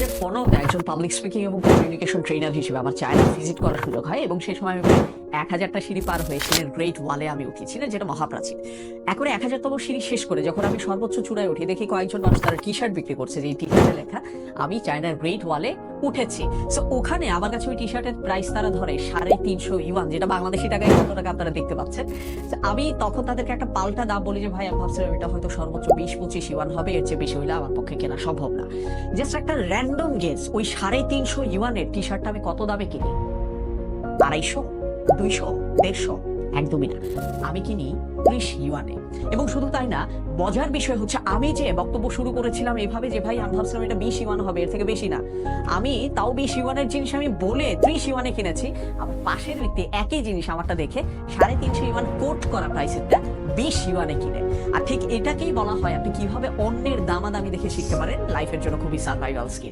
হাজার পনেরোতে একজন পাবলিক স্পিকিং এবং কমিউনিকেশন ট্রেনার হিসেবে আমার চায়না ভিজিট করার সুযোগ হয় এবং সেই সময় আমি এক হাজারটা সিঁড়ি পার হয়ে সিঁড়ির গ্রেট ওয়ালে আমি উঠেছিলাম যেটা মহাপ্রাচীন। এখন এক হাজারতম সিঁড়ি শেষ করে যখন আমি সর্বোচ্চ চূড়ায় উঠি দেখি কয়েকজন মানুষ তারা টি শার্ট বিক্রি করছে, যে টি শার্টে লেখা, আমি চায়নার গ্রেট ওয়ালে উঠেছি। সো ওখানে আমার কাছে ওই টি শার্টের প্রাইস তারা ধরে সাড়ে তিনশো ইউয়ান যেটা বাংলাদেশি টাকায় কত টাকা আপনারা দেখতে পাচ্ছেন। আমি তখন তাদেরকে একটা পাল্টা দাম বলি যে, ভাই, আমি ভাবছিলাম এটা হয়তো সর্বোচ্চ বিশ পঁচিশ ইউয়ান হবে, এর চেয়ে বেশি হইলে আমার পক্ষে কেনা সম্ভব না। জাস্ট একটা র্যান্ডম গেস ওই সাড়ে তিনশো ইউয়ানের টি শার্টটা আমি কত দামে কিনি? আড়াইশো, দুইশো, দেড়শো? একদমই না। আমি কিনি ত্রিশ ইউয়ানে এবং শুধু তাই না, মজার বিষয় হচ্ছে আমি যে বক্তব্য শুরু করেছিলাম এভাবে যে, ভাই, আমি ভাবছিলাম এটা বিশ ইউয়ান হবে, এর থেকে বেশি না। আমি তাও বিশ ইউয়ানের জিনিস আমি বলে ত্রিশ ইউয়ানে কিনেছি। আমার পাশের ব্যক্তি একই জিনিস আমারটা দেখে সাড়ে তিনশো ইউয়ান কোট করা প্রাইসেরটা বিশ ইউয়ানে কিনে। আর ঠিক এটাকেই বলা হয় আপনি কীভাবে অন্যের দামাদামি দেখে শিখতে পারেন লাইফের জন্য খুবই সার্ভাইভাল স্কিল